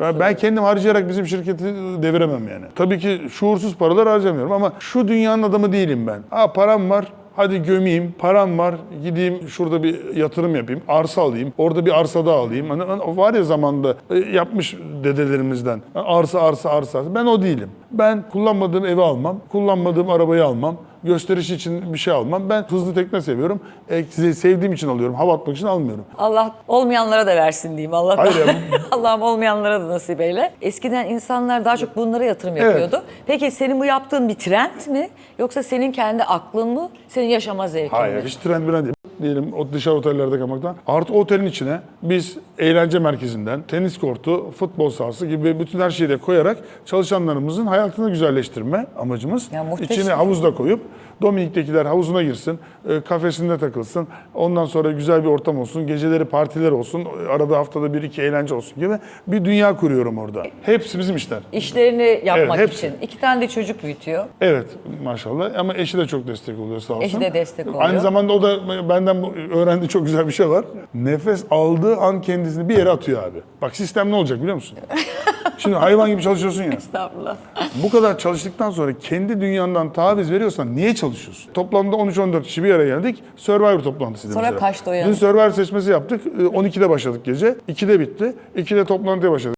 Ben, ben kendim harcayarak bizim şirketi deviremem yani. Tabii ki şuursuz paralar harcamıyorum ama şu dünyanın adamı değilim ben. Ha param var, Hadi gömeyim, param var, gideyim şurada bir yatırım yapayım, arsa alayım, orada bir arsa daha alayım. Hani, hani var ya zamanda e, yapmış dedelerimizden. Arsa, arsa. arsa. Ben o değilim. Ben kullanmadığım evi almam, kullanmadığım arabayı almam, gösteriş için bir şey almam. Ben hızlı tekne seviyorum. E, sevdiğim için alıyorum, hava atmak için almıyorum. Allah olmayanlara da versin diyeyim. Allah Hayır Allah'ım olmayanlara da nasip eyle. Eskiden insanlar daha çok bunlara yatırım Evet. yapıyordu. Peki senin bu yaptığın bir trend mi? Yoksa senin kendi aklın mı? Senin yaşama zevkin Hayır, mi? hiç trend bir değil. Diyelim o dışarı otellerde kalmaktan. Artı otelin içine biz eğlence merkezinden, tenis kortu, futbol sahası gibi bütün her şeyi de koyarak çalışanlarımızın hayatını güzelleştirme amacımız. Ya muhteşem. İçine havuz da koyup Dominik'tekiler havuzuna girsin, e, kafesinde takılsın. Ondan sonra güzel bir ortam olsun, geceleri partiler olsun, arada haftada bir iki eğlence olsun gibi bir dünya kuruyorum orada. Hepsi bizim işler. İşlerini yapmak hepsi. için. İki tane de çocuk büyütüyor. Evet maşallah ama eşi de çok destek oluyor sağ olsun. Eşi de destek oluyor. Aynı zamanda o da benden öğrendiği çok güzel bir şey var. Nefes aldığı an kendisini bir yere atıyor abi. Bak sistem ne olacak biliyor musun? Şimdi hayvan gibi çalışıyorsun ya. Estağfurullah. Bu kadar çalıştıktan sonra kendi dünyandan taviz veriyorsan niye çalışıyorsun? Toplamda 13-14 kişi bir araya geldik. Survivor toplantısıydı Sonra mesela. kaçta uyandın? Dün Survivor seçmesi yaptık. Ee, 12'de başladık gece. 2'de bitti. 2'de toplantıya başladık.